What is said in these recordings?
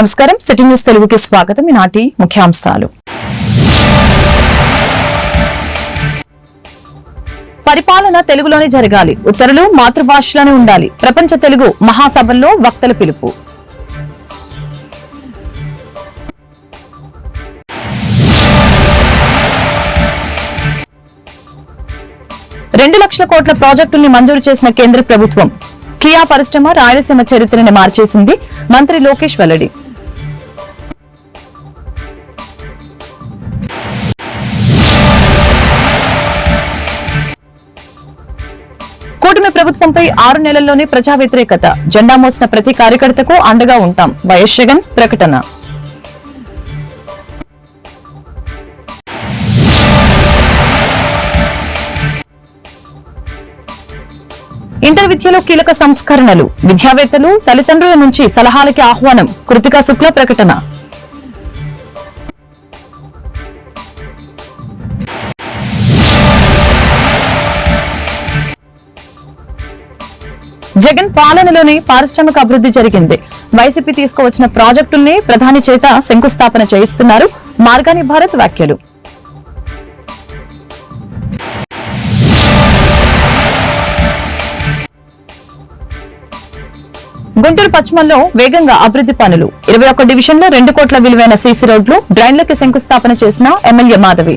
నమస్కారం. City news తెలుగుకి స్వాగతం. ఈనాటి ముఖ్యాంశాలు. పరిపాలన తెలుగులోనే జరగాలి. ఉత్తర్వులు మాతృభాషలోనే ఉండాలి. ప్రపంచ తెలుగు మహాసభల్లో వక్తల పిలుపు. రెండు లక్షల కోట్ల ప్రాజెక్టుల్ని మంజూరు చేసిన కేంద్ర ప్రభుత్వం. కియా పరిశ్రమ రాయలసీమ చరిత్రని మార్చేసింది మంత్రి లోకేష్ వెల్లడి. ప్రభుత్వంపై ఆరు నెలల్లోనే ప్రజా వ్యతిరేకత. జెండా మోసిన ప్రతి కార్యకర్తకు అండగా ఉంటాం. వైఎస్ జగన్ ప్రకటన. ఇంటర్ విద్యలో కీలక సంస్కరణలు. విద్యావేత్తలు తల్లిదండ్రుల నుంచి సలహాలకి ఆహ్వానం. కృతికా శుక్ల ప్రకటన. జగన్ పాలనలోనే పారిశ్రామిక అభివృద్ధి జరిగింది. వైసీపీ తీసుకువచ్చిన ప్రాజెక్టుల్ని ప్రధాని చేత శంకుస్థాపన చేయిస్తున్నారు. మార్గాని భారత్ వ్యాఖ్యలు. గుంటూరు పశ్చిమంలో వేగంగా అభివృద్ధి పనులు. ఇరవై ఒక్క డివిజన్లో రెండు కోట్ల విలువైన సీసీ రోడ్లు డ్రైన్లకి శంకుస్థాపన చేసిన ఎమ్మెల్యే మాధవి.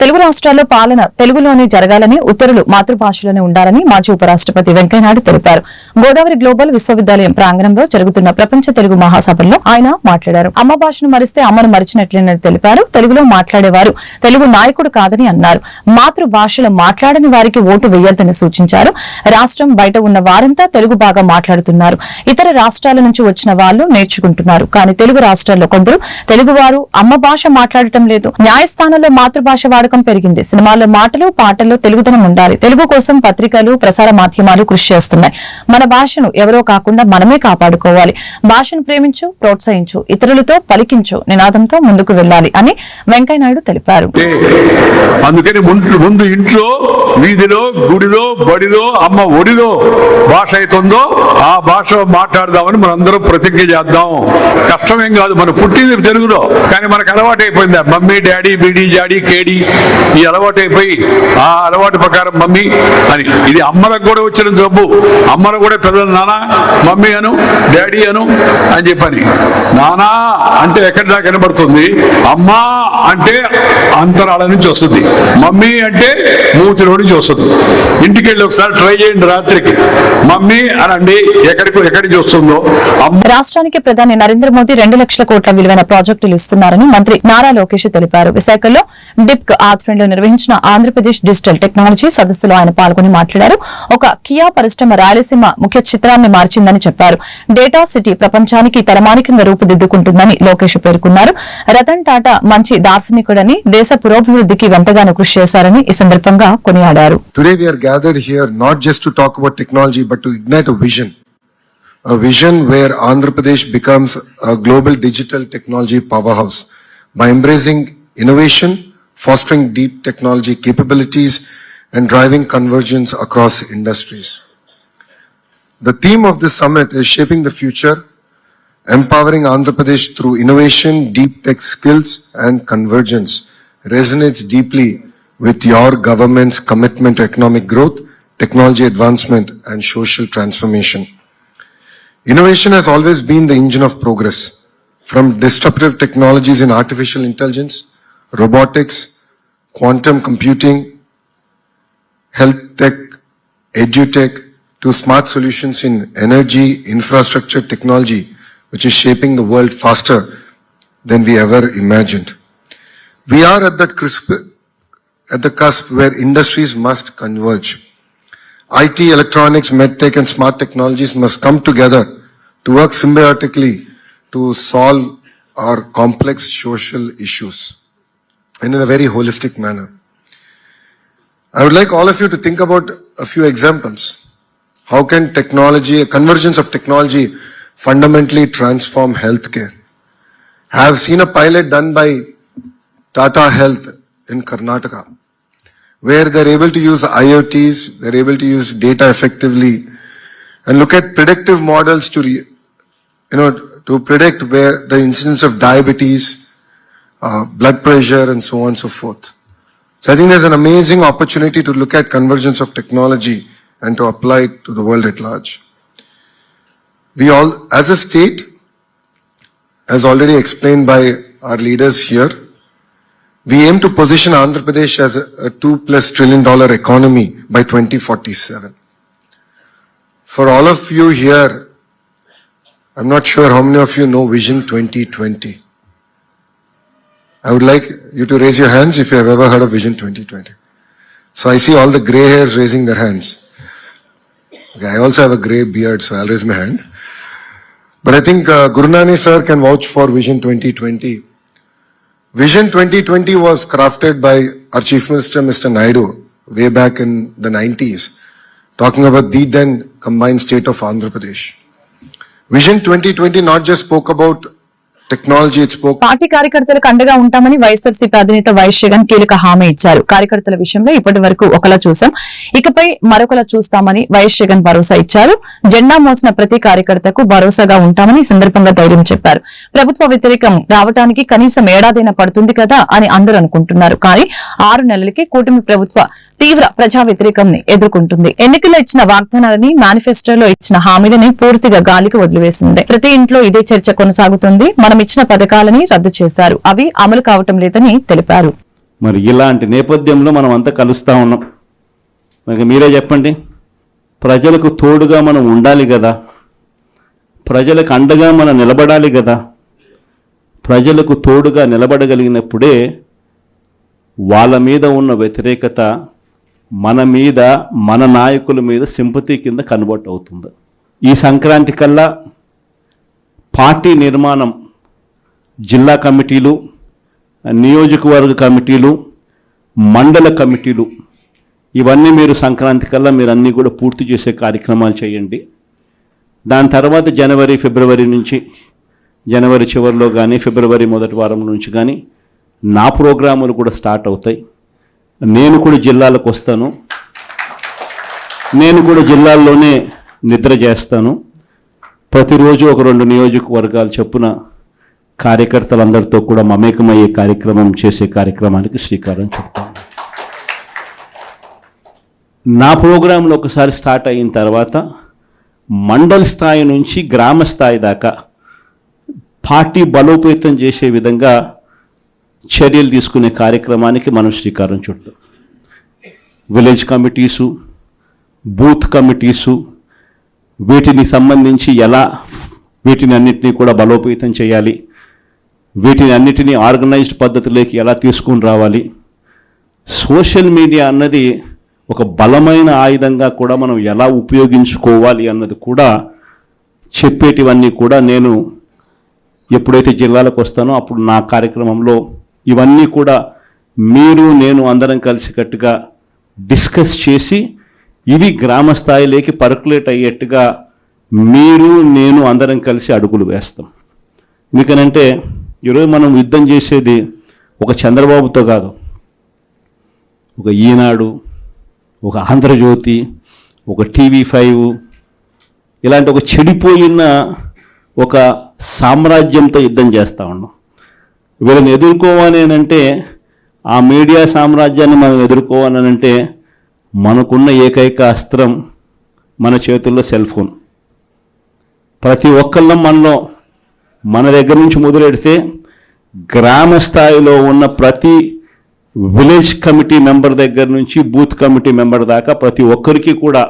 తెలుగు రాష్ట్రాల్లో పాలన తెలుగులోనే జరగాలని ఉత్తరులు మాతృభాషలోనే ఉండాలని మాజీ ఉపరాష్ట్రపతి వెంకయ్యనాయుడు తెలిపారు. గోదావరి గ్లోబల్ విశ్వవిద్యాలయం ప్రాంగణంలో జరుగుతున్న ప్రపంచ తెలుగు మహాసభల్లో ఆయన మాట్లాడారు. అమ్మ భాషను మరిస్తే అమ్మను మరిచినట్లేనని తెలిపారు. తెలుగులో మాట్లాడేవారు తెలుగు నాయకుడు కాదని అన్నారు. మాతృభాషలో మాట్లాడని వారికి ఓటు వేయొద్దని సూచించారు. రాష్ట్రం బయట ఉన్న వారంతా తెలుగు బాగా మాట్లాడుతున్నారు. ఇతర రాష్ట్రాల నుంచి వచ్చిన వాళ్ళు నేర్చుకుంటున్నారు. కానీ తెలుగు రాష్ట్రాల్లో కొందరు తెలుగువారు అమ్మ భాష మాట్లాడటం లేదు. న్యాయస్థానంలో మాతృభాష వాడకం పెరిగింది. సినిమాల్లో మాటలు పాటల్లో తెలుగుదనం ఉండాలి. తెలుగు కోసం పత్రికలు ప్రసార మాధ్యమాలు కృషి చేస్తున్నాయి. మన భాషను ఎవరో కాకుండా మనమే కాపాడుకోవాలి. భాషను ప్రేమించు ప్రోత్సహించు ఇతరులతో పలికించు నినాదంతో ముందుకు వెళ్ళాలి అని వెంకయ్యనాయుడు తెలిపారు. అందుకని ముందు ముందు ఇంట్లో వీధిలో గుడిలో బడిలో అమ్మ ఒడిలో భాష అవుతుందో ఆ భాష మాట్లాడదామని మనందరం ప్రతిజ్ఞ చేద్దాం. కష్టమేం కాదు మనం పుట్టింది తెలుగులో. కానీ మనకు అలవాటు అయిపోయింది మమ్మీ డాడీ బీడీ జాడీ కేడీ ఈ అలవాటు అయిపోయి ఆ అలవాటు ప్రకారం మమ్మీ అని. ఇది అమ్మలకు కూడా వచ్చిన జబ్బు. అమ్మలు కూడా పెద్దలు నానా మమ్మీ అను డాడీ అను అని చెప్పని. నానా అంటే ఎక్కడ దాకా వినబడుతుంది? అమ్మా అంటే అంతరాల నుంచి వస్తుంది. మమ్మీ అంటే మూతిలో నుంచి వస్తుంది. ఇంటికి వెళ్ళి ఒకసారి ట్రై చేయండి రాత్రికి. మమ్మీ అనండి ఎక్కడికి ఎక్కడికి వస్తుందో. రాష్ట్రానికి ప్రధాని నరేంద్ర మోదీ రెండు లక్షల కోట్ల విలువైన ప్రాజెక్టులు ఇస్తున్నారని మంత్రి నారా లోకేష్ తెలిపారు. విశాఖలో డిప్క్ ఆధ్వర్యంలో నిర్వహించిన ఆంధ్రప్రదేశ్ డిజిటల్ టెక్నాలజీ సదస్సులో ఆయన పాల్గొని మాట్లాడారు. ఒక కియా పరిశ్రమ రాయలసీమ ముఖ్య చిత్రాన్ని మార్చిందని చెప్పారు. డేటా సిటీ ప్రపంచానికి తరమానికంగా రూపుదిద్దుకుంటుందని లోకేష్ పేర్కొన్నారు. రతన్ టాటా మంచి దార్శనికుడని దేశ పురోభివృద్ధికి ఎంతగానో కృషి చేశారని ఈ సందర్భంగా కొనియాడారు. A vision. Where Andhra Pradesh becomes a global digital technology powerhouse. By embracing innovation and fostering deep technology capabilities, and driving convergence across industries. The theme of this summit is shaping the future, empowering Andhra Pradesh through innovation, deep tech skills, and convergence resonates deeply with your government's commitment to economic growth, technology advancement, and social transformation. Innovation has always been the engine of progress. From disruptive technologies in artificial intelligence, robotics, quantum computing, health tech, edutech, to smart solutions in energy, infrastructure, technology, which is shaping the world faster than we ever imagined. We are at that crisp, at the cusp where industries must converge. IT, electronics, medtech, and smart technologies must come together to work symbiotically to solve our complex social issues and in a very holistic manner. I would like all of you to think about a few examples. How can technology, a convergence of technology fundamentally transform healthcare? I have seen a pilot done by Tata Health in Karnataka, where they're able to use IoTs, they're able to use data effectively, and look at predictive models to, re, you know, to predict where the incidence of diabetes, uh, blood pressure, and so on and so forth. So I think there's an amazing opportunity to look at convergence of technology and to apply it to the world at large. We all, as a state, as already explained by our leaders here, we aim to position Andhra Pradesh as a, a two plus trillion dollar economy by 2047. For all of you here, I'm not sure how many of you know Vision 2020. I would like you to raise your hands if you have ever heard of Vision 2020. So I see all the gray hairs raising their hands. Okay, I also have a gray beard, so I'll raise my hand. But I think uh, Guru Nani sir can vouch for Vision 2020. Vision 2020 was crafted by our Chief Minister, Mr. Naidu, way back in the 90s, talking about the then combined state of Andhra Pradesh. Vision 2020 not just spoke about technology party కార్యకర్తలకు అండగా ఉంటామని వైఎస్ఆర్సీపీ అధినేత YS Jagan కీలక హామీ ఇచ్చారు. కార్యకర్తల విషయంలో ఇప్పటి వరకు ఒకలా చూసాం. ఇకపై మరొకలా చూస్తామని వైఎస్ జగన్ భరోసా ఇచ్చారు. జెండా మోసిన ప్రతి కార్యకర్తకు భరోసాగా ఉంటామని సందర్భంగా ధైర్యం చెప్పారు. ప్రభుత్వ వ్యతిరేకం రావడానికి కనీసం ఏడాదైనా పడుతుంది కదా అని అందరూ అనుకుంటున్నారు. కానీ ఆరు నెలలకే కూటమి ప్రభుత్వ తీవ్ర ప్రజా వ్యతిరేకంని ఎదుర్కొంటుంది. ఎన్నికల్లో ఇచ్చిన వాగ్దానాలని మేనిఫెస్టోలో ఇచ్చిన హామీలని పూర్తిగా గాలికి వదిలివేసింది. ప్రతి ఇంట్లో ఇదే చర్చ కొనసాగుతుంది. మనం ఇచ్చిన పథకాలని రద్దు చేశారు. అవి అమలు కావటం లేదని తెలిపారు. మరి ఇలాంటి నేపథ్యంలో మనం అంతా కలుస్తా ఉన్నాం. మరి మీరే చెప్పండి. ప్రజలకు తోడుగా మనం ఉండాలి కదా. ప్రజలకు అండగా మనం నిలబడాలి కదా. ప్రజలకు తోడుగా నిలబడగలిగినప్పుడే వాళ్ళ మీద ఉన్న వ్యతిరేకత మన మీద మన నాయకుల మీద సింపతి కింద కన్వర్ట్ అవుతుంది. ఈ సంక్రాంతి కల్లా పార్టీ నిర్మాణం జిల్లా కమిటీలు నియోజకవర్గ కమిటీలు మండల కమిటీలు ఇవన్నీ మీరు సంక్రాంతి కల్లా మీరు అన్నీ కూడా పూర్తి చేసే కార్యక్రమాలు చేయండి. దాని తర్వాత జనవరి ఫిబ్రవరి నుంచి జనవరి చివరిలో కానీ ఫిబ్రవరి మొదటి వారం నుంచి కానీ నా ప్రోగ్రాములు కూడా స్టార్ట్ అవుతాయి. నేను కూడా జిల్లాలకు వస్తాను. నేను కూడా జిల్లాల్లోనే నిద్ర చేస్తాను. ప్రతిరోజు ఒక రెండు నియోజకవర్గాలు చొప్పున కార్యకర్తలందరితో కూడా మమేకమయ్యే కార్యక్రమం చేసే కార్యక్రమానికి శ్రీకారం చుడతాం. నా ప్రోగ్రాంలో ఒకసారి స్టార్ట్ అయిన తర్వాత మండల స్థాయి నుంచి గ్రామ స్థాయి దాకా పార్టీ బలోపేతం చేసే విధంగా చర్యలు తీసుకునే కార్యక్రమానికి మనం శ్రీకారం చుడతాం. విలేజ్ కమిటీసు బూత్ కమిటీసు వీటిని సంబంధించి ఎలా వీటిని అన్నింటినీ కూడా బలోపేతం చేయాలి వీటిని అన్నిటినీ ఆర్గనైజ్డ్ పద్ధతిలోకి ఎలా తీసుకుని రావాలి? సోషల్ మీడియా అన్నది ఒక బలమైన ఆయుధంగా కూడా మనం ఎలా ఉపయోగించుకోవాలి అన్నది కూడా చెప్పేటివన్నీ కూడా నేను ఎప్పుడైతే జిల్లాలకు వస్తానో అప్పుడు నా కార్యక్రమంలో ఇవన్నీ కూడా మీరు నేను అందరం కలిసికట్టుగా డిస్కస్ చేసి ఇవి గ్రామ స్థాయిలోకి పర్కులేట్ అయ్యేట్టుగా మీరు నేను అందరం కలిసి అడుగులు వేస్తాం. ఎందుకనంటే ఈరోజు మనం యుద్ధం చేసేది ఒక చంద్రబాబుతో కాదు. ఒక ఈనాడు ఒక ఆంధ్రజ్యోతి ఒక టీవీ ఫైవ్ ఇలాంటి ఒక చెడిపోయిన ఒక సామ్రాజ్యంతో యుద్ధం చేస్తూ ఉన్నాం. వీళ్ళని ఎదుర్కోవాలి అంటే ఆ మీడియా సామ్రాజ్యాన్ని మనం ఎదుర్కోవాలి అంటే మనకున్న ఏకైక అస్త్రం మన చేతుల్లో సెల్ ఫోన్. ప్రతి ఒక్కళ్ళం మనలో మన దగ్గర నుంచి మొదలెడితే గ్రామ స్థాయిలో ఉన్న ప్రతి విలేజ్ కమిటీ మెంబర్ దగ్గర నుంచి బూత్ కమిటీ మెంబర్ దాకా ప్రతి ఒక్కరికి కూడా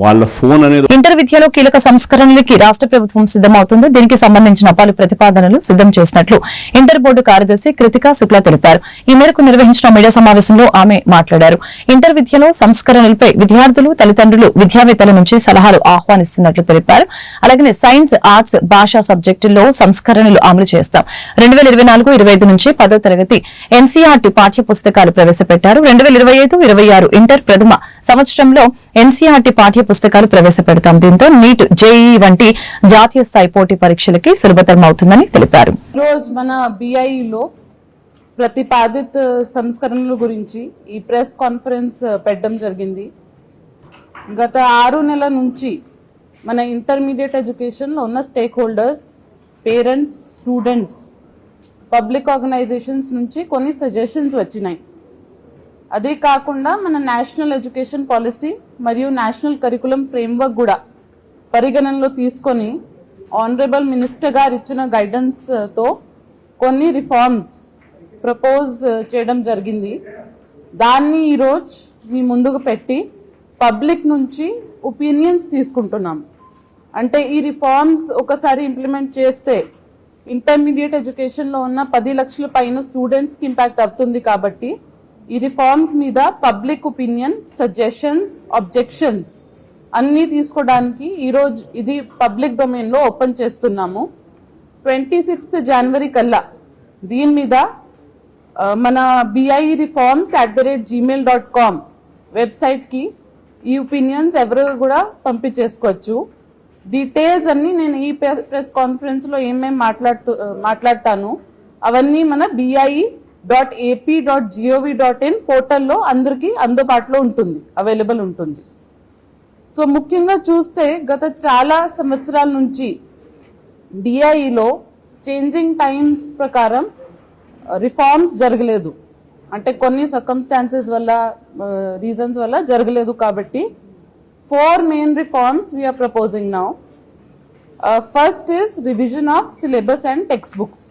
వాళ్ళ ఫోన్ అనేది ఇంటర్ విద్యలో కీలక సంస్కరణలకి రాష్ట్ర ప్రభుత్వం సిద్దమవుతుంది దీనికి సంబంధించిన పలు ప్రతిపాదనలు సిద్దం చేసినట్లు ఇంటర్ బోర్డు కార్యదర్శి కృతికా శుక్లా తెలిపారు. ఈ మేరకు నిర్వహించిన మీడియా సమావేశంలో ఆమె మాట్లాడారు. ఇంటర్ విద్యలో సంస్కరణలపై విద్యార్థులు తల్లిదండ్రులు విద్యావేత్తల నుంచి సలహాలు ఆహ్వానిస్తున్నట్లు తెలిపారు. అలాగే సైన్స్ ఆర్ట్స్ భాషా సబ్జెక్టుల్లో సంస్కరణలు అమలు చేస్తాం. రెండు వేల ఇరవై నాలుగు ఇరవై ఐదు నుంచి పదో తరగతి ఎన్సీఆర్టీ పాఠ్య పుస్తకాలు ప్రవేశపెట్టారు. రెండు వేల ఇరవై ఐదు ఇరవై ఆరు ఇంటర్ ప్రథమ సంవత్సరంలో ఎన్సీఆర్టీ పాఠ్య పుస్తకాలు ప్రవేశపెడతాం. దీంతో నీట్ జేఈ వంటి జాతీయ స్థాయి పోటీ పరీక్షలకి సులభతరం అవుతుందని తెలిపారు. రోజు మన బిఐలో ప్రతిపాదిత సంస్కరణల గురించి ఈ ప్రెస్ కాన్ఫరెన్స్ పెట్టడం జరిగింది. గత ఆరు నెలల నుంచి మన ఇంటర్మీడియట్ ఎడ్యుకేషన్లో ఉన్న stake holders parents students public organisations నుంచి కొన్ని సజెషన్స్ వచ్చినాయి. అదే కాకుండా మన నేషనల్ ఎడ్యుకేషన్ పాలసీ మరియు నేషనల్ కరికులం ఫ్రేమ్వర్క్ కూడా పరిగణనలో తీసుకొని ఆనరబుల్ మినిస్టర్ గారు ఇచ్చిన గైడెన్స్ uh, తో కొన్ని రిఫార్మ్స్ ప్రపోజ్ uh, చేయడం జరిగింది. దాన్ని ఈరోజు మీ ముందుకు పెట్టి పబ్లిక్ నుంచి ఒపీనియన్స్ తీసుకుంటున్నాం. అంటే ఈ రిఫార్మ్స్ ఒకసారి ఇంప్లిమెంట్ చేస్తే ఇంటర్మీడియట్ ఎడ్యుకేషన్లో ఉన్న పది లక్షల పైన స్టూడెంట్స్కి ఇంపాక్ట్ అవుతుంది కాబట్టి ఈ రిఫార్మ్స్ మీద పబ్లిక్ ఒపీనియన్ సజెషన్స్ అబ్జెక్షన్స్ అన్నీ తీసుకోవడానికి ఈరోజు ఇది పబ్లిక్ డొమైన్లో ఓపెన్ చేస్తున్నాము. ట్వంటీ సిక్స్త్ జనవరి కల్లా దీని మీద మన BI reforms at the rate Gmail dot com వెబ్సైట్కి ఈ ఒపీనియన్స్ ఎవరు కూడా పంపించేసుకోవచ్చు. డీటెయిల్స్ అన్నీ నేను ఈ ప్రెస్ కాన్ఫరెన్స్లో ఏమేమి మాట్లాడుతూ మాట్లాడతాను అవన్నీ మన BI dot AP dot GOV dot in పోర్టల్లో అందరికీ అందుబాటులో ఉంటుంది అవైలబుల్ ఉంటుంది సో ముఖ్యంగా చూస్తే గత చాలా సంవత్సరాల నుంచి బిఐలో చేంజింగ్ టైమ్స్ ప్రకారం రిఫార్మ్స్ జరగలేదు అంటే కొన్ని సర్కమ్స్టాన్సెస్ వల్ల రీజన్స్ వల్ల జరగలేదు కాబట్టి four main reforms we are proposing now first is revision of syllabus and text books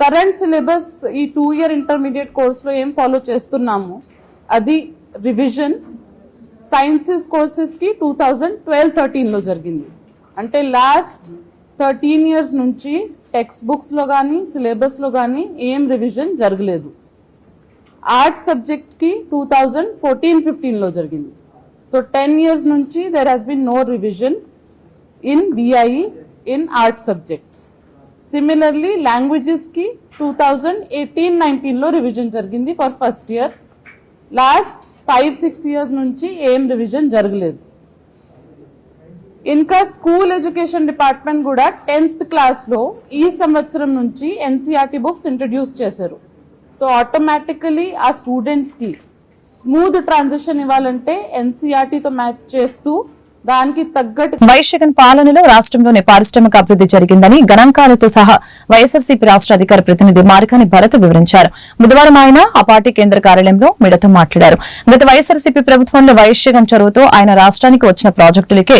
current syllabus ఈ టూ ఇయర్ ఇంటర్మీడియట్ కోర్స్లో ఏం ఫాలో చేస్తున్నాము? అది రివిజన్ సైన్సెస్ కోర్సెస్కి టూ థౌజండ్ ట్వెల్వ్ థర్టీన్లో జరిగింది. అంటే లాస్ట్ థర్టీన్ ఇయర్స్ నుంచి టెక్స్ట్ బుక్స్లో కానీ సిలబస్లో కానీ ఏం రివిజన్ జరగలేదు. ఆర్ట్ సబ్జెక్ట్కి టూ థౌజండ్ ఫోర్టీన్ ఫిఫ్టీన్లో జరిగింది. సో టెన్ ఇయర్స్ నుంచి there has been no revision in BI in art subjects similarly లాంగ్వేజెస్కి two thousand eighteen నైన్టీన్లో రివిజన్ జరిగింది for first year last five six years నుంచి ఏం రివిజన్ జరగలేదు ఇంకా స్కూల్ ఎడ్యుకేషన్ డిపార్ట్మెంట్ కూడా టెన్త్ క్లాస్లో ఈ సంవత్సరం నుంచి ఎన్సీఆర్టీ బుక్స్ ఇంట్రడ్యూస్ చేశారు. సో ఆటోమేటికలీ ఆ స్టూడెంట్స్కి స్మూత్ ట్రాన్సిషన్ ఇవ్వాలంటే ఎన్సీఆర్టీతో మ్యాచ్ చేస్తూ దానికి తగ్గట్టు వైశ్యగన్ పాలనలో రాష్ట్రంలోని పారిశ్రామిక అభివృద్ది జరిగిందని గణాంకాలతో సహా వైఎస్ఆర్సీపీ రాష్ట్ర అధికార ప్రతినిధి మార్కాని భరత్ వివరించారు. బుధవారం ఆయన ఆ పార్టీ కేంద్ర కార్యాలయంలో మీడియాతో మాట్లాడారు. గత వైఎస్ఆర్సీపీ ప్రభుత్వంలో వైశ్యగన్ చొరవతో ఆయన రాష్ట్రానికి వచ్చిన ప్రాజెక్టులకే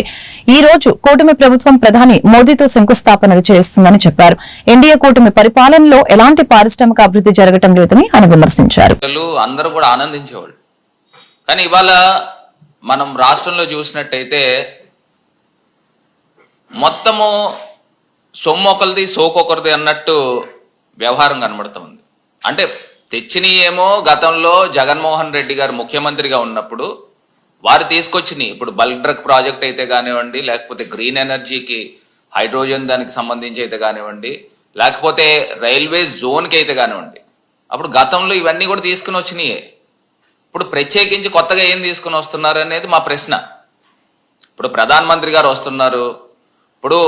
ఈ రోజు కూటమి ప్రభుత్వం ప్రధాని మోదీతో శంకుస్థాపనలు చేస్తుందని చెప్పారు. ఎన్డీఏ కూటమి పరిపాలనలో ఎలాంటి పారిశ్రామిక అభివృద్ది జరగటం లేదని ఆయన విమర్శించారు. పిల్లలు అందరూ కూడా ఆనందించేవాళ్ళు. కానీ ఇవాళ మనం రాష్ట్రంలో చూసినట్టయితే మొత్తము సొమ్ము ఒకరిది సోకొకరిది అన్నట్టు వ్యవహారం కనబడుతుంది. అంటే తెచ్చినవి ఏమో గతంలో జగన్మోహన్ రెడ్డి గారు ముఖ్యమంత్రిగా ఉన్నప్పుడు వారు తీసుకొచ్చినాయి. ఇప్పుడు బల్క్ డ్రగ్ ప్రాజెక్ట్ అయితే కానివ్వండి లేకపోతే గ్రీన్ ఎనర్జీకి హైడ్రోజన్ దానికి సంబంధించి అయితే కానివ్వండి లేకపోతే రైల్వే జోన్కి అయితే కానివ్వండి. అప్పుడు గతంలో ఇవన్నీ కూడా తీసుకుని వచ్చినాయే. ఇప్పుడు ప్రత్యేకించి కొత్తగా ఏం తీసుకుని వస్తున్నారు అనేది మా ప్రశ్న. ఇప్పుడు ప్రధానమంత్రి గారు వస్తున్నారు. ఇప్పుడు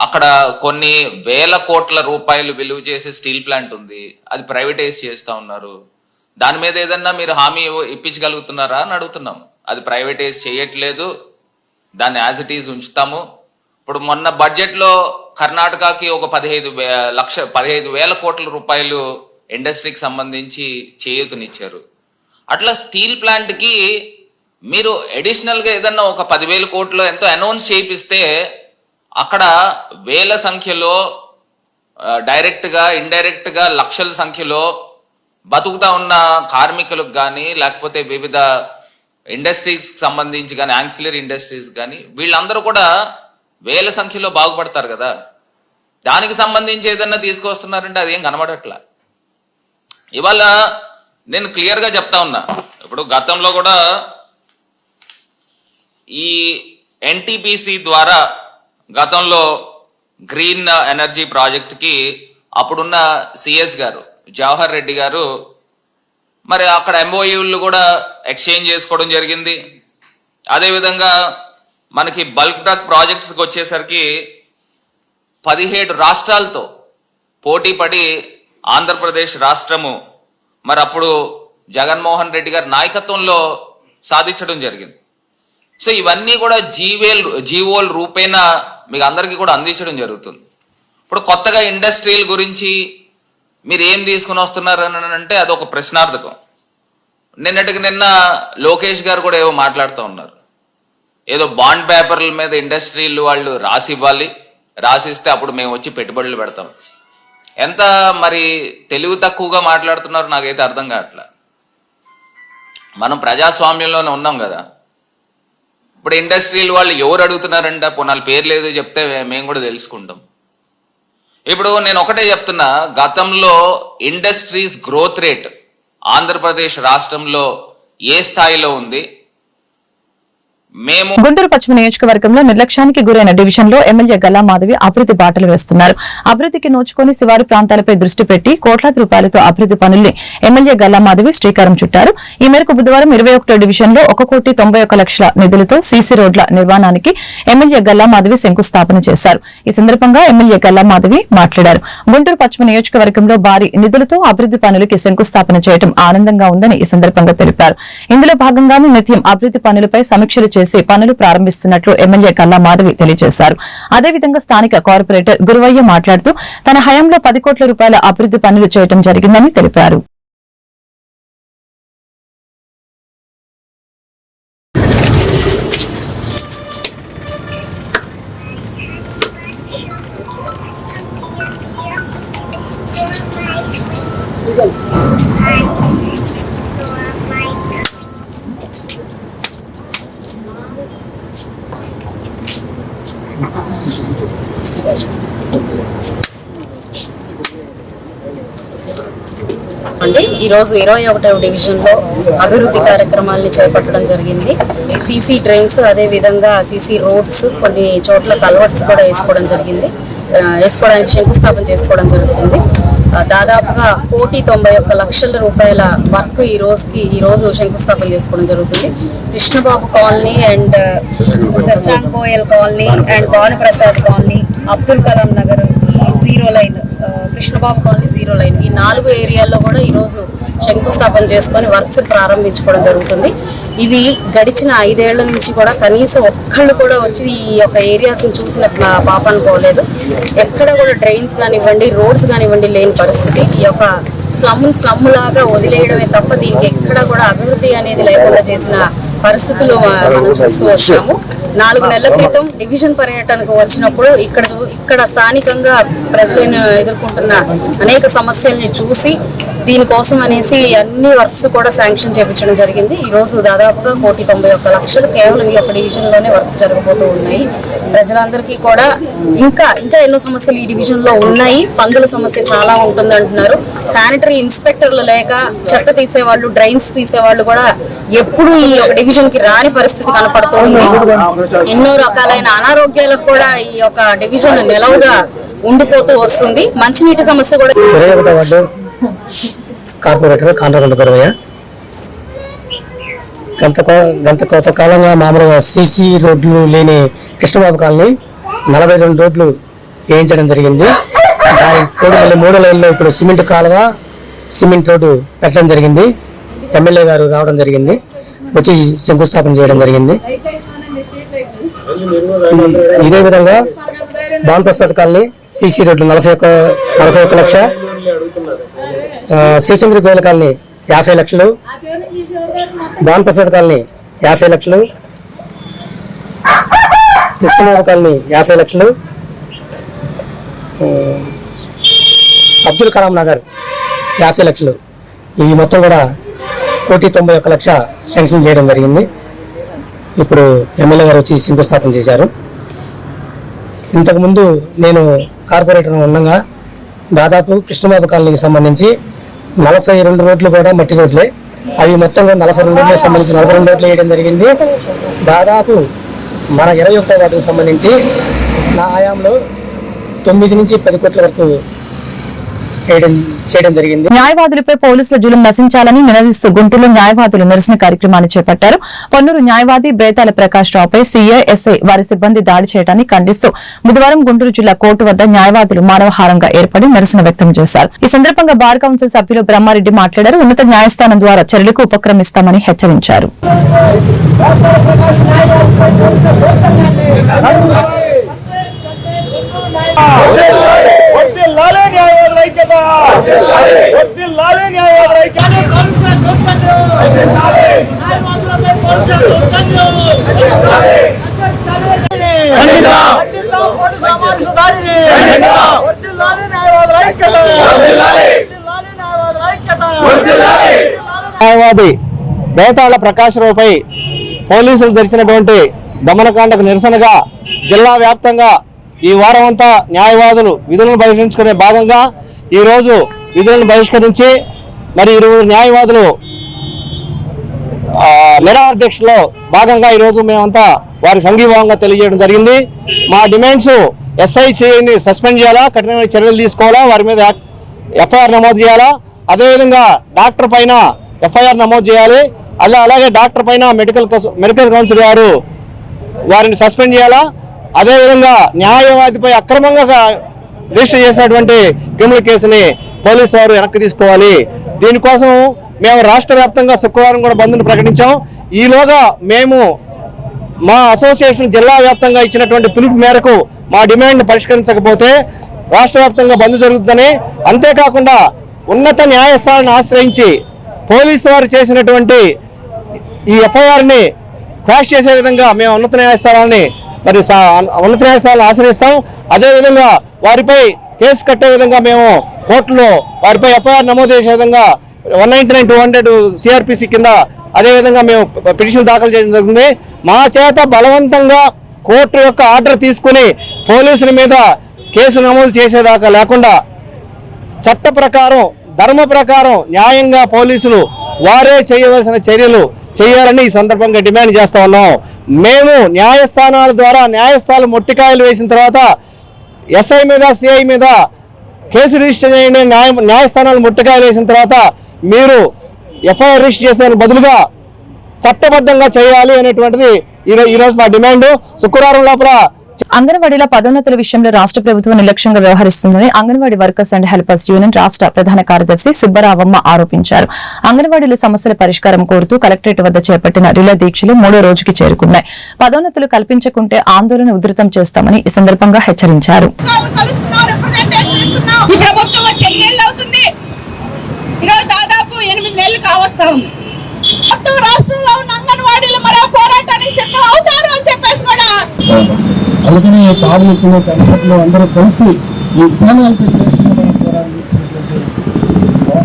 అక్కడ కొన్ని వేల కోట్ల రూపాయలు విలువ చేసే స్టీల్ ప్లాంట్ ఉంది. అది ప్రైవేటైజ్ చేస్తా ఉన్నారు. దాని మీద ఏదన్నా మీరు హామీ ఇప్పించగలుగుతున్నారా అని అడుగుతున్నాం. అది ప్రైవేటైజ్ చేయట్లేదు. దాన్ని యాజ్ ఇట్ ఈజ్ ఉంచుతాము. ఇప్పుడు మొన్న బడ్జెట్లో కర్ణాటకకి ఒక పదిహేదు వే లక్ష పదిహేదు వేల కోట్ల రూపాయలు ఇండస్ట్రీకి సంబంధించి చేయూతనిచ్చారు. అట్లా స్టీల్ ప్లాంట్కి మీరు అడిషనల్గా ఏదన్నా ఒక పదివేల కోట్లు ఎంతో అనౌన్స్ చేయిస్తే అక్కడ వేల సంఖ్యలో డైరెక్ట్గా ఇండైరెక్ట్గా లక్షల సంఖ్యలో బతుకుతా ఉన్న కార్మికులకు కానీ లేకపోతే వివిధ ఇండస్ట్రీస్కి సంబంధించి కానీ యాన్సిలరీ ఇండస్ట్రీస్ కానీ వీళ్ళందరూ కూడా వేల సంఖ్యలో బాగుపడతారు కదా. దానికి సంబంధించి ఏదన్నా తీసుకొస్తున్నారంటే అది ఏం కనబడట్లా. ఇవాళ నేను క్లియర్గా చెప్తా ఉన్నా. ఇప్పుడు గతంలో కూడా ఈ ఎన్టీపీసీ ద్వారా గతంలో గ్రీన్ ఎనర్జీ ప్రాజెక్ట్కి అప్పుడున్న సిఎస్ గారు జవహర్ రెడ్డి గారు మరి అక్కడ ఎంఓయూలు కూడా ఎక్స్చేంజ్ చేసుకోవడం జరిగింది. అదేవిధంగా మనకి బల్క్ డ్రగ్ ప్రాజెక్ట్స్కి వచ్చేసరికి పదిహేడు రాష్ట్రాలతో పోటీ పడి ఆంధ్రప్రదేశ్ రాష్ట్రము మరి అప్పుడు జగన్మోహన్ రెడ్డి గారి నాయకత్వంలో సాధించడం జరిగింది. సో ఇవన్నీ కూడా జీవేల్ జీవోల్ రూపేణ మీకు అందరికీ కూడా అందించడం జరుగుతుంది. ఇప్పుడు కొత్తగా ఇండస్ట్రీల గురించి మీరు ఏం తీసుకుని వస్తున్నారు అని అంటే అది ఒక ప్రశ్నార్థకం. నిన్నటికి నిన్న లోకేష్ గారు కూడా ఏవో మాట్లాడుతూ ఉన్నారు. ఏదో బాండ్ పేపర్ల మీద ఇండస్ట్రీలు వాళ్ళు రాసి ఇవ్వాలి. రాసిస్తే అప్పుడు మేము వచ్చి పెట్టుబడులు పెడతాం. ఎంత మరి తెలివి తక్కువగా మాట్లాడుతున్నారో నాకైతే అర్థం కావట్లే. మనం ప్రజాస్వామ్యంలోనే ఉన్నాం కదా. ఇప్పుడు ఇండస్ట్రీలు వాళ్ళు ఎవరు అడుగుతున్నారంట? పోనాలు పేరు లేదు చెప్తే మేము కూడా తెలుసుకుంటాం. ఇప్పుడు నేను ఒకటే చెప్తున్నా గతంలో ఇండస్ట్రీస్ గ్రోత్ రేట్ ఆంధ్రప్రదేశ్ రాష్ట్రంలో ఏ స్థాయిలో ఉంది? మేము గుంటూరు పశ్చిమ నియోజకవర్గంలో నిర్లక్ష్యానికి గురైన డివిజన్లో ఎమ్మెల్యే గల్లా మాధవి అభివృద్ధి బాటలు వేస్తున్నారు. అభివృద్ధికి నోచుకొని శివారు ప్రాంతాలపై దృష్టి పెట్టి కోట్లాది రూపాయలతో అభివృద్ధి పనుల్ని ఎమ్మెల్యే గల్లా మాధవి శ్రీకారం చుట్టారు. ఈ మేరకు బుధవారం ఇరవై ఒకటో డివిజన్లో ఒక కోటి తొంభై ఒక లక్షల నిధులతో సీసీ రోడ్ల నిర్మాణానికి ఎమ్మెల్యే గల్లా మాధవి శంకుస్థాపన చేశారు. ఈ సందర్భంగా ఎమ్మెల్యే గల్లా మాధవి మాట్లాడారు. గుంటూరు పశ్చిమ నియోజకవర్గంలో భారీ నిధులతో అభివృద్ధి పనులకి శంకుస్థాపన చేయడం ఆనందంగా ఉందని ఈ సందర్భంగా తెలిపారు. ఇందులో భాగంగానే నిత్యం అభివృద్ధి పనులపై సమీక్షలు చేసి పనులు ప్రారంభిస్తున్నట్లు ఎమ్మెల్యే కల్లా మాధవి తెలియజేశారు. అదేవిధంగా స్థానిక కార్పొరేటర్ గురువయ్య మాట్లాడుతూ తన హయాంలో పది కోట్ల రూపాయల అభివృద్ది పనులు చేయడం జరిగిందని తెలిపారు. అండి ఈరోజు ఇరవై ఒకటవ డివిజన్లో అభివృద్ధి కార్యక్రమాల్ని చేపట్టడం జరిగింది. సీసీ డ్రైన్స్ అదేవిధంగా సీసీ రోడ్స్ కొన్ని చోట్ల కల్వర్ట్స్ కూడా వేసుకోవడం జరిగింది. వేసుకోవడానికి శంకుస్థాపన చేసుకోవడం జరుగుతుంది. దాదాపుగా కోటి తొంభై ఒక్క లక్షల రూపాయల వర్క్ ఈ రోజుకి ఈ రోజు శంకుస్థాపన చేసుకోవడం జరుగుతుంది. Krishnababu colony and Shashank Goyal colony and Bhanuprasad colony Abdul Kalam Nagar ఈ zero line Krishnababu colony zero line. ఈ నాలుగు ఏరియాల్లో కూడా ఈరోజు శంకుస్థాపన చేసుకొని వర్క్స్ ప్రారంభించుకోవడం జరుగుతుంది. ఇవి గడిచిన ఐదేళ్ళ నుంచి కూడా కనీసం ఒక్కళ్ళు కూడా వచ్చి ఈ యొక్క ఏరియాస్ని చూసిన పాప అనుకోలేదు. ఎక్కడ కూడా డ్రైన్స్ కానివ్వండి రోడ్స్ కానివ్వండి లేని పరిస్థితి. ఈ యొక్క స్లమ్ స్లమ్ లాగా వదిలేయడమే తప్ప దీనికి ఎక్కడ కూడా అభివృద్ధి అనేది లేకుండా చేసిన పరిస్థితులు మనం చూస్తూ వచ్చాము. నాలుగు నెలల క్రితం డివిజన్ పర్యటనకు వచ్చినప్పుడు ఇక్కడ ఇక్కడ స్థానికంగా ప్రజలు ఎదుర్కొంటున్న అనేక సమస్యల్ని చూసి దీనికోసం అనేసి అన్ని వర్క్స్ కూడా శాంక్షన్ చేపించడం జరిగింది. ఈ రోజు దాదాపుగా కోటి తొంభై ఒక్క లక్షలు కేవలం ఈ యొక్క డివిజన్లోనే వర్క్స్ జరగబోతూ ఉన్నాయి. ప్రజలందరికీ కూడా ఇంకా ఇంకా ఎన్నో సమస్యలు ఈ డివిజన్లో ఉన్నాయి. పందుల సమస్య చాలా ఉంటుంది అంటున్నారు. శానిటరీ ఇన్స్పెక్టర్లు లేక చెత్త తీసేవాళ్ళు డ్రైన్స్ తీసేవాళ్ళు కూడా ఎప్పుడు ఈ యొక్క డివిజన్కి రాని పరిస్థితి కనపడుతుంది. ఎన్నో రకాలైన అనారోగ్యాలకు కూడా ఈ యొక్క డివిజన్ నిలవుగా ఉండిపోతూ వస్తుంది. మంచినీటి సమస్య కూడా కార్పొరేటర్ కాంట్రాక్టర్ గంత గంత కొంతకాలంగా మామూలుగా సీసీ రోడ్లు లేని కృష్ణబాబు కాలనీ నలభై రెండు రోడ్లు వేయించడం జరిగింది. దానికి తోడు మళ్ళీ మూడో లైన్లో ఇప్పుడు సిమెంట్ కాలువ సిమెంట్ రోడ్డు పెట్టడం జరిగింది. ఎమ్మెల్యే గారు రావడం జరిగింది. వచ్చి శంకుస్థాపన చేయడం జరిగింది. ఇదే విధంగా భాన్ ప్రసాద్ కాలనీ సీసీ రోడ్లు నలభై ఒక్క నలభై ఒక లక్ష. ఆ, శివశంకరి గోయల కాలనీ యాభై లక్షలు. భాన్ ప్రసాద్ కాలనీ యాభై లక్షలు కృష్ణబాబు కాలనీ యాభై లక్షలు అబ్దుల్ కలాం నగర్ యాభై లక్షలు. ఇవి మొత్తం కూడా కోటి తొంభై ఒక్క లక్ష శాంక్షన్ చేయడం జరిగింది. ఇప్పుడు ఎమ్మెల్యే గారు వచ్చి శంకుస్థాపన చేశారు. ఇంతకుముందు నేను కార్పొరేటర్ ఉండగా దాదాపు కృష్ణబాబు కాలనీకి సంబంధించి నలభై రెండు రోడ్లు కూడా మట్టి రోడ్లే. అవి మొత్తం నలభై రెండు రోడ్లకు సంబంధించి నలభై రెండు రోడ్లు వేయడం జరిగింది. దాదాపు మన ఇరవై ఒకటో వాటికి సంబంధించి నా హయాంలో తొమ్మిది నుంచి పది కోట్ల వరకు చేయడం చేయడం జరిగింది. న్యాయవాదులపై పోలీసుల జులుం నశించాలని నినదిస్తూ గుంటూరులో న్యాయవాదులు నిరసన కార్యక్రమాన్ని చేపట్టారు. పొన్నూరు న్యాయవాది బేతాల ప్రకాష్ రావుపై సీఏ ఎస్ఐ వారి సిబ్బంది దాడి చేయడాన్ని ఖండిస్తూ బుధవారం గుంటూరు జిల్లా కోర్టు వద్ద న్యాయవాదులు మానవహారంగా ఏర్పడి నిరసన వ్యక్తం చేశారు. ఈ సందర్భంగా బార్ కౌన్సిల్ సభ్యులు బ్రహ్మారెడ్డి మాట్లాడారు. ఉన్నత న్యాయస్థానం ద్వారా చర్యలకు ఉపక్రమిస్తామని హెచ్చరించారు. వర్ధిల్లాలే న్యాయవాదుల ఐక్యత వర్ధిల్లాలే న్యాయవాదుల ఐక్యత ఖండిద్దాం పోలీసు అమానుష దాడిని వర్ధిల్లాలే న్యాయవాదుల ఐక్యత న్యాయవాదుల న్యాయవాది బేతాళ ప్రకాశ్రావుపై పోలీసులు తెరిచినటువంటి దమనకాండకు నిరసనగా జిల్లా వ్యాప్తంగా ఈ వారం అంతా న్యాయవాదులు విధులను బహిష్కరించుకునే భాగంగా ఈరోజు విధులను బహిష్కరించి మరి ఇరువురు న్యాయవాదులు ఆ, భాగంగా ఈరోజు మేమంతా వారి సంఘీభావంగా తెలియజేయడం జరిగింది. మా డిమాండ్స్ ఎస్ఐసిఐని సస్పెండ్ చేయాలా కఠినమైన చర్యలు తీసుకోవాలా వారి మీద ఎఫ్ఐఆర్ నమోదు చేయాలా అదేవిధంగా డాక్టర్ పైన ఎఫ్ఐఆర్ నమోదు చేయాలి అలా అలాగే డాక్టర్ పైన మెడికల్ మెడికల్ కౌన్సిల్ గారు వారిని సస్పెండ్ చేయాలా అదేవిధంగా న్యాయవాదిపై అక్రమంగా రిజిస్టర్ చేసినటువంటి క్రిమినల్ కేసుని పోలీసు వారు వెనక్కి తీసుకోవాలి. దీనికోసం మేము రాష్ట్ర వ్యాప్తంగా శుక్రవారం కూడా బంద్ను ప్రకటించాం. ఈలోగా మేము మా అసోసియేషన్ జిల్లా వ్యాప్తంగా ఇచ్చినటువంటి పిలుపు మేరకు మా డిమాండ్ పరిష్కరించకపోతే రాష్ట్ర వ్యాప్తంగా బంద్ జరుగుతుందని అంతేకాకుండా ఉన్నత న్యాయస్థానాన్ని ఆశ్రయించి పోలీసు వారు చేసినటువంటి ఈ ఎఫ్ఐఆర్ని క్రాష్ చేసే విధంగా మేము ఉన్నత న్యాయస్థానాన్ని మరి ఉన్నత న్యాయస్థానాన్ని ఆశ్రయిస్తాం. అదేవిధంగా వారిపై కేసు కట్టే విధంగా మేము కోర్టులో వారిపై ఎఫ్ఐఆర్ నమోదు చేసే విధంగా one ninety nine two hundred CrPC కింద అదేవిధంగా మేము పిటిషన్ దాఖలు చేయడం జరిగింది మా చేత బలవంతంగా కోర్టు యొక్క ఆర్డర్ తీసుకుని పోలీసుల మీద కేసు నమోదు చేసేదాకా లేకుండా చట్ట ప్రకారం ధర్మ ప్రకారం న్యాయంగా పోలీసులు వారే చేయవలసిన చర్యలు చేయాలని ఈ సందర్భంగా డిమాండ్ చేస్తా ఉన్నాం. మేము న్యాయస్థానాల ద్వారా న్యాయస్థానం మొట్టికాయలు వేసిన తర్వాత ఎస్ఐ మీద సిఐ మీద కేసు రిజిస్టర్ చేయండి న్యాయ న్యాయస్థానాలు ముట్టకాయలు వేసిన తర్వాత మీరు ఎఫ్ఐఆర్ రిజిస్టర్ చేసే బదులుగా చట్టబద్ధంగా చేయాలి అనేటువంటిది ఈరోజు ఈరోజు మా డిమాండ్. శుక్రవారం లోపల అంగన్వాడీల పదోన్నతుల విషయంలో రాష్ట్ర ప్రభుత్వం నిర్లక్ష్యంగా వ్యవహరిస్తుందని anganwadi workers and helpers union రాష్ట్ర ప్రధాన కార్యదర్శి సుబ్బరావమ్మ ఆరోపించారు. అంగన్వాడీల సమస్యల పరిష్కారం కోరుతూ కలెక్టరేట్ వద్ద చేపట్టిన రిలే దీక్షలు మూడో రోజుకి చేరుకున్నాయి. పదోన్నతులు కల్పించకుంటే ఆందోళన ఉధృతం చేస్తామని ఈ సందర్భంగా హెచ్చరించారు. కలుస్తున్నాం రిప్రజెంటేషన్ ఇస్తున్నాం ఈ ప్రభుత్వం వచ్చి ఎన్నేళ్ళు అవుతుంది? ఈరోజు దాదాపు ఎనిమిది నెలలు కావస్తా ఉంది. మొత్తం రాష్ట్రంలో ఉన్న అంగన్వాడీలు మరో పోరాటానికి సిద్ధం అవుతారు అని చెప్పేసి కూడా అందుకని ఈ కార్మికులు కర్షకులు అందరూ కలిసి ఈ పోరాడినటువంటి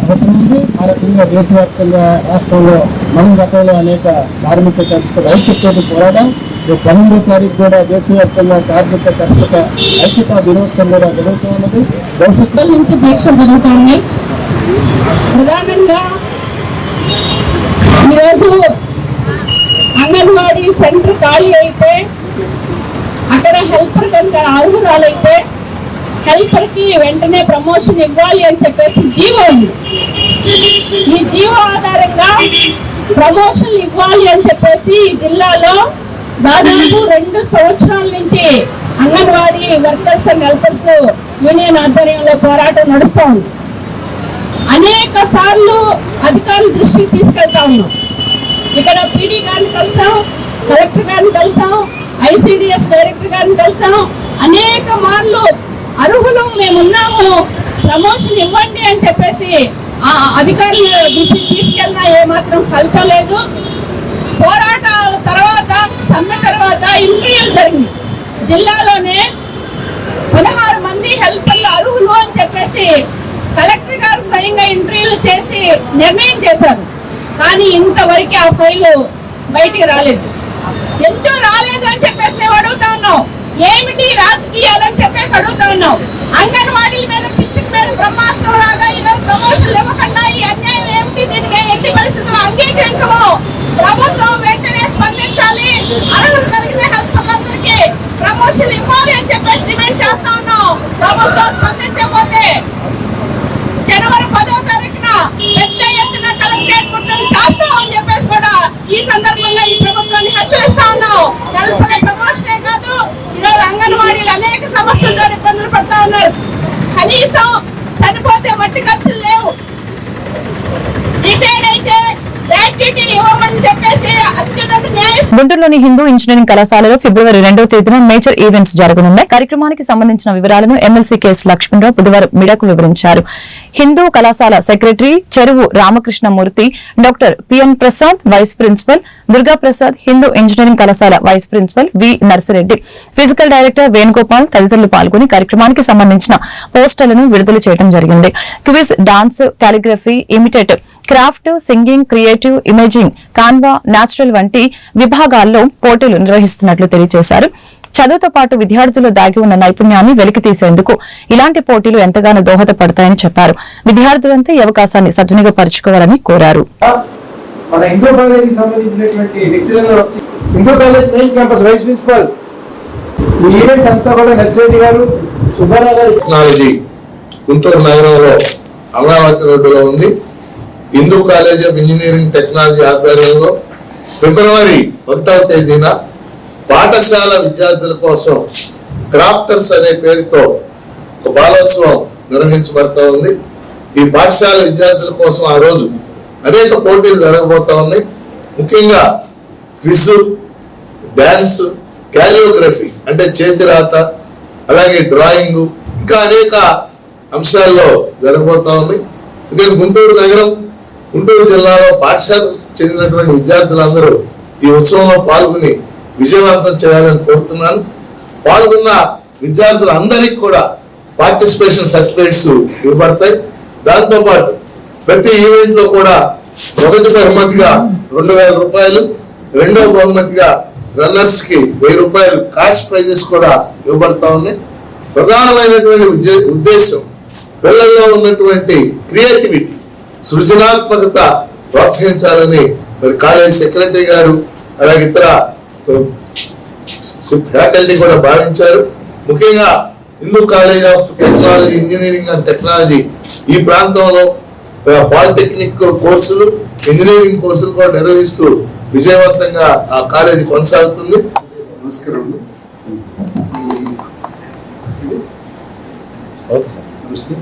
అవసరం ఉంది. ఆ రకంగా దేశవ్యాప్తంగా రాష్ట్రంలో మనం గతంలో అనేక కార్మిక కర్షక ఐక్యతతో పోరాటం రేపు పన్నెండో తారీఖు కూడా దేశవ్యాప్తంగా కార్మిక కర్షక ఐక్యతా దినోత్సవం కూడా జరుగుతూ ఉన్నది. భవిష్యత్తు నుంచి దీక్ష జరుగుతుంది ప్రధానంగా ఈరోజు అంగన్వాడీ సెంటర్ ఖాళీ అయితే అక్కడ హెల్పర్ కనుక అర్హురాలైతే హెల్పర్కి వెంటనే ప్రమోషన్ ఇవ్వాలి అని చెప్పేసి జీవో ఉంది. ఈ జీవో ఆధారంగా ప్రమోషన్ ఇవ్వాలి అని చెప్పేసి ఈ జిల్లాలో దాదాపు రెండు సంవత్సరాల నుంచి anganwadi workers and helpers union ఆధ్వర్యంలో పోరాటం నడుస్తూ ఉంది అనేక సార్లు అధికారుల దృష్టికి తీసుకెళ్తా ఉన్నాం. ఇక్కడ పీడీ గారిని కలిసాం కలెక్టర్ గారిని కలిసాం ఐసిడిఎస్ డైరెక్టర్ గారిని కలిసాం. అనేక మార్లు అర్హులు మేమున్నాము. ప్రమోషన్ ఇవ్వండి అని చెప్పేసి ఆ అధికారుల దృష్టికి తీసుకెళ్ళినా ఏమాత్రం ఫలితం లేదు. పోరాటాల తర్వాత సమ్మె తర్వాత ఇంటర్వ్యూలు జరిగింది. జిల్లాలోనే పదహారు మంది హెల్పర్లు అర్హులు అని చెప్పేసి కలెక్టర్ గారు స్వయంగా ఇంటర్వ్యూలు చేసి నిర్ణయం చేశారు. కానీ ఇంతవరకు ఆ ఫైల్ బయటికి రాలేదు. ఎందుకు రాలేదు అని చెప్పేసి మేము అడుగుతా ఉన్నాం. ఏమిటి రాజకీయాలు అని చెప్పేసి అడుగుతా ఉన్నాం. అంగన్వాడీల మీద పిచ్చికి మీద బ్రహ్మాస్త్రం లాగా ఈరోజు ప్రమోషన్లు ఇవ్వకుండా ఈ అన్యాయం ఏమిటి? దీనికి ఎట్టి పరిస్థితుల్లో అంగీకరించము? ప్రభుత్వం వెంటనే స్పందించాలి. అర్హులు కలిగిన హెల్పర్లందరికీ ప్రమోషన్ ఇవ్వాలి అని చెప్పేసి డిమాండ్ చేస్తా ఉన్నాం. ప్రభుత్వం స్పందించకపోతే టికెట్ కుట్రలు చేస్తామని చెప్పేసి కూడా ఈ సందర్భంగా ఈ ప్రభుత్వాన్ని హెచ్చరిస్తా ఉన్నాం. నెలకొనే ప్రమోషనే కాదు ఈరోజు అంగన్వాడీలు అనేక సమస్యలతో ఇబ్బందులు పడతా ఉన్నారు. కనీసం చనిపోతే మట్టి ఖర్చులు లేవు. రిటైర్డ్ అయితే గుంటూరులోని హిందూ ఇంజనీరింగ్ కళాశాలలో ఫిబ్రవరి రెండవ తేదీన మేజర్ ఈవెంట్స్ జరగనున్నాయి. కార్యక్రమానికి సంబంధించిన వివరాలను ఎమ్మెల్సీ కేసు లక్ష్మణరావు బుధవారం మీడియాకు వివరించారు. హిందూ కళాశాల secretary Cheruvu Ramakrishnamurthy doctor PN Prasad vice principal Durga Prasad Hindu engineering కళాశాల vice principal V. Narsireddy physical director Venugopal తదితరులు పాల్గొని కార్యక్రమానికి సంబంధించిన పోస్టర్లను విడుదల చేయడం జరిగింది. Quiz dance calligraphy imitate craft singing creative imaging Canva natural వంటి విభాగాల్లో పోటీలు నిర్వహిస్తున్నట్లు తెలియజేశారు. చదువుతో పాటు విద్యార్థులు దాగి ఉన్న నైపుణ్యాన్ని వెలికి తీసేందుకు ఇలాంటి పోటీలు ఎంతగానో దోహదపడతాయని చెప్పారు. విద్యార్థులంతా ఈ అవకాశాన్ని సద్వినియోగపరచుకోవాలని కోరారు. మన ఇండో కాలేజీకి సంబంధించినటువంటి లెక్చరర్ వచ్చి Indo college main campus vice principal ఈ ఈవెంట్ అంతా కూడా నర్సిరెడ్డి గారు సుబ్బారావు గారు. టెక్నాలజీ గుంటూరు నగరంలో అమరావతి రోడ్డులో ఉంది. Hindu college of engineering technology ఆధ్వర్యంలో ఫిబ్రవరి ఒకటవ తేదీన పాఠశాల విద్యార్థుల కోసం క్రాఫ్టర్స్ అనే పేరుతో ఒక బాలోత్సవం నిర్వహించబడతా ఉంది. ఈ పాఠశాల విద్యార్థుల కోసం ఆ రోజు అనేక పోటీలు జరగబోతా ఉన్నాయి. ముఖ్యంగా క్విజ్ డ్యాన్స్ క్యాలియోగ్రఫీ అంటే చేతిరాత అలాగే డ్రాయింగ్ ఇంకా అనేక అంశాల్లో జరగబోతా ఉన్నాయి గుంటూరు నగరం గుంటూరు జిల్లాలో పాఠశాలకు చెందినటువంటి విద్యార్థులందరూ ఈ ఉత్సవంలో పాల్గొని విజయవంతం చేయాలని కోరుతున్నాను. పాల్గొన్న విద్యార్థులందరికీ కూడా పార్టిసిపేషన్ సర్టిఫికేట్స్ ఇవ్వబడతాయి. దాంతోపాటు ప్రతి ఈవెంట్లో కూడా మొదటి బహుమతిగా రెండు వేల రూపాయలు రెండవ బహుమతిగా రన్నర్స్కి వెయ్యి రూపాయలు క్యాష్ ప్రైజెస్ కూడా ఇవ్వబడతా ఉన్నాయి. ప్రధానమైనటువంటి ఉద్దేశం పిల్లల్లో ఉన్నటువంటి క్రియేటివిటీ. సృజనాత్మకత ప్రోత్సహించాలని మరి కాలేజ్ సెక్రటరీ గారు అలాగే ఇతర ఫ్యాకల్టీ కూడా భావించారు. ముఖ్యంగా Hindu college of technology engineering and technology ఈ ప్రాంతంలో పాలిటెక్నిక్ కోర్సులు ఇంజనీరింగ్ కోర్సులు కూడా నిర్వహిస్తూ విజయవంతంగా ఆ కాలేజీ కొనసాగుతుంది. నమస్కారం నమస్తే.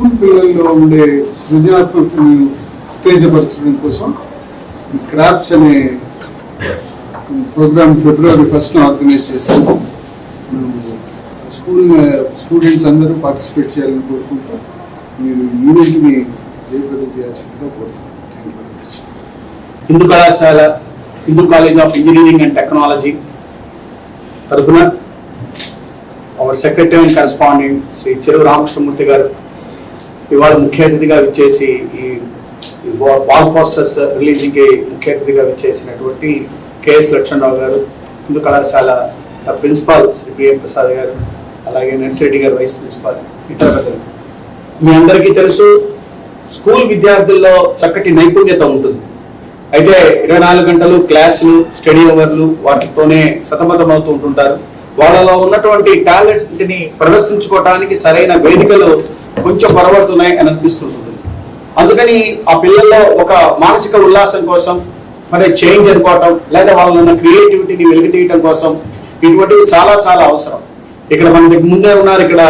స్కూల్ పిల్లల్లో ఉండే సృజనాత్మకతను ఉత్తేజపరచడం కోసం క్రాఫ్ట్స్ అనే ప్రోగ్రామ్ ఫిబ్రవరి ఫస్ట్ ఆర్గనైజ్ చేస్తాం. స్కూల్ స్టూడెంట్స్ అందరూ పార్టిసిపేట్ చేయాలని కోరుకుంటూ మీరు ఈవెంట్ని జయప్రదం చేయాల్సిందిగా కోరుతున్నాను thank you very much Hindu కళాశాల Hindu college of engineering and technology తరఫున our secretary and correspondent Shri Cheruvu Ramakrishnamurthy garu ఇవాళ ముఖ్య అతిథిగా విచ్చేసి ఈ బాల్ వా- పోస్టర్స్ రిలీజింగ్కి ముఖ్య అతిథిగా విచ్చేసినటువంటి కెఎస్ లక్ష్మణరావు గారు హిందూ కళాశాల ప్రిన్సిపాల్ శ్రీ పిఎం ప్రసాద్ గారు అలాగే నర్సిరెడ్డి గారు వైస్ ప్రిన్సిపాల్ ఇతర పెద్దలు. మీ అందరికీ తెలుసు స్కూల్ విద్యార్థుల్లో చక్కటి నైపుణ్యత ఉంటుంది. అయితే ఇరవై నాలుగు గంటలు క్లాసులు స్టడీ అవర్లు వాటితోనే సతమతమవుతూ ఉంటుంటారు. వాళ్ళలో ఉన్నటువంటి టాలెంట్స్ని ప్రదర్శించుకోవడానికి సరైన వేదికలు కొంచెం పొరబడుతున్నాయి అని అనిపిస్తుంటుంది. అందుకని ఆ పిల్లల్లో ఒక మానసిక ఉల్లాసం కోసం మరి చేంజ్ అనుకోవటం లేదా వాళ్ళు ఉన్న క్రియేటివిటీని వెలికి తీయటం కోసం ఇటువంటివి చాలా చాలా అవసరం. ఇక్కడ మన ముందే ఉన్నారు ఇక్కడ